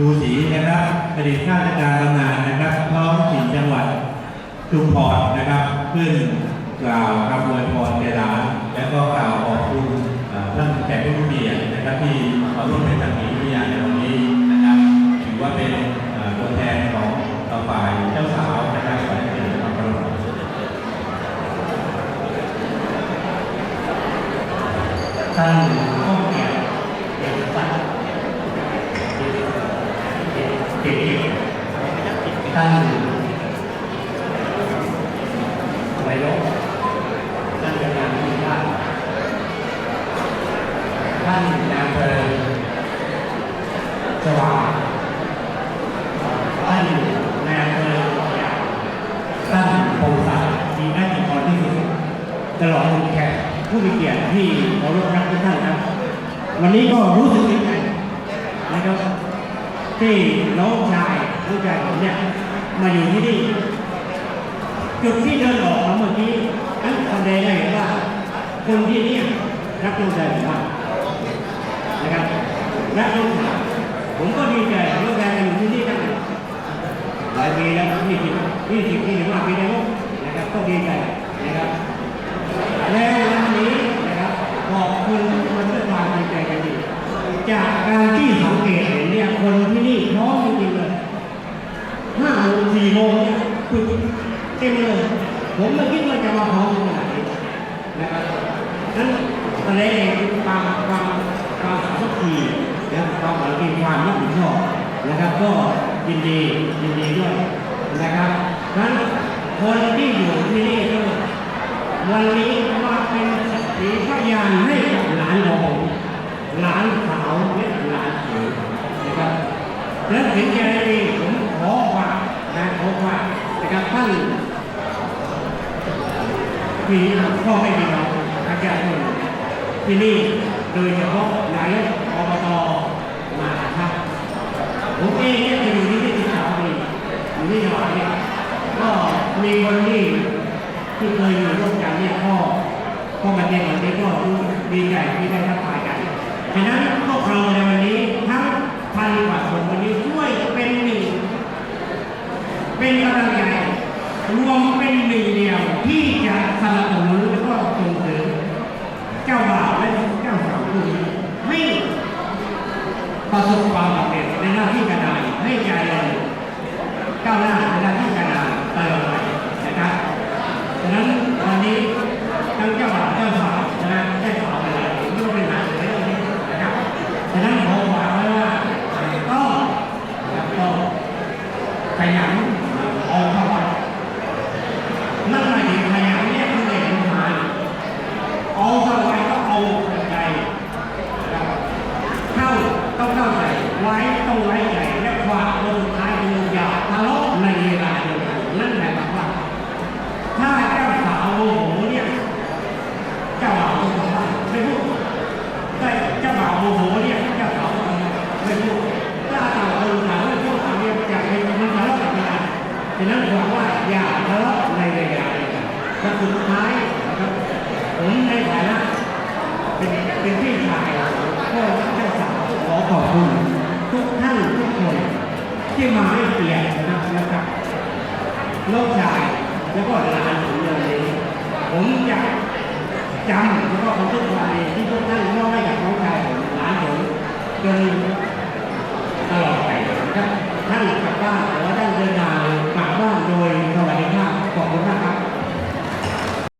อดีตข้าราชการบำนาญนะครับท้องถิ่นจังหวัดชุมพรนะครับ ขึ้นกล่าวคำอวยพรแก่หลานและก็กล่าวขอบคุณท่านแขกผู้มีเกียรตินะครับที่มาร่วมเป็นสักขีพยานในวันนี้นะครับ ถือว่าเป็นตัวแทนของฝ่ายเจ้าสาวนะครับฝ่ายเจ้าสาวครับท่านผู้เกียรติเอกสัตย์ เกียรติท่านไวโรจน์ท่านประธานที่ว่าท่านนายอำเภอสว่างท่านนายอำเภอท่านพงศักดิ์มีหน้าที่พอที่สุดตลอดจนแขกผู้มีเกียรติที่เคารพรักทุกท่านครับ วันนี้ก็รู้สึกดีใจนะครับ ที่น้องชายลูกชายผมเนี่ยมาอยู่ที่นี่จุดที่เดินออกมาเมื่อกี้นั้นแสดงให้เห็นว่า คนที่นี่รักลูกชายผมมากนะครับรักลูกชายผมก็ดีใจลูกชายมาอยู่ที่นี่ตั้งหลายปีแล้วยี่สิบยี่สิบปีหรือว่าปีแล้วนะครับก็ดีใจนะครับ และวันนี้นะครับขอบคุณมันด้วยความดีใจกันดีจากการที่สังเกตเห็นเนี่ยคนที่นี่พร้อมจริงๆเลยห้าโมงสี่โมงเนี่ยคือเต็มเลย ผมไม่คิดว่าจะมาพอมขนาดนี้นะครับนั้นแสดงถึงความความความสามัคคีและความสามัคคีความรับผิดชอบนะครับ ก็ยินดียินดีด้วยนะครับนั้นคนที่อยู่ที่นี่ก็วันนี้มาเป็นสักขีพยานให้กับหลานของผมหลานสาวและหลานเขยนะครับและถึงใจนี้ผมขอฝากนะขอฝากนะครับท่าน พี่พ่อแม่พี่น้องอาจารย์ที่นี่โดยเฉพาะนายกอบตมาครับผมเองเนี่ยจะอยู่ที่นี่ที่สามปีอยู่ที่จังหวัดเนี่ยก็มีคนที่ที่เคยอยู่ร่วมกันเนี่ยพ่อพ่อมาเรียนวันนี้ก็รู้ดีใจที่ได้ทักทายกันฉะนั้นพวกเราในวันนี้ทั้งพันกว่าคนวันนี้ช่วยเป็นหนึ่งเป็นกำลังใจรวมเป็นหนึ่งเดียว ที่จะสนับสนุนและก็ส่งเสริมเจ้าบ่าวและเจ้าสาวคู่นี้ให้ประสบความสำเร็จในหน้าที่การงานให้ใจเลย ก้าวหน้าในหน้าที่การงานตลอดไปนะครับ ฉะนั้นวันนี้ทั้งเจ้าบ่าวเจ้าสาวนะได้สาวไปแล้วไม่ว่าเป็นหลานหรือไม่เป็นนะครับฉะนั้นขอฝากไว้ว่าก็นะครับก็ขยันเอาเข้าวัดนั่นหมายถึงขยันเนี่ยคือเด็กทำงานเอาเข้าไว้ก็เอาใจนะครับเข้าต้องเข้าใจไว้ต้องไว้ใจและฝากคนสุดท้ายคืออย่าทะเลาะในเวลาเดียวกันนั่นหมายความว่า ถ้าเจ้าสาวโมโหเนี่ยเจ้าบ่าวโมโหไม่พูดแต่เจ้าบ่าวโมโหเนี่ยเจ้าสาวไม่พูดถ้าเจ้าคนสาวไม่พูดอันนี้จะเป็นมันทะเลาะกันไม่ได้ฉะนั้นบ อย่าทะเลาะในเวลาเดียวกันและสุดท้ายนะครับผมในฐานะเป็นเป็นพี่ชายพ่อเจ้าสาวขอขอบคุณทุกท่านทุกคนที่มาให้เกียรตินะครับลูกชายแล้วก็หลานผมเลยผมอยากจำแล้วก็บันทึกความดีที่พวกท่านมอบให้กับน้องชายผมหลานผมจน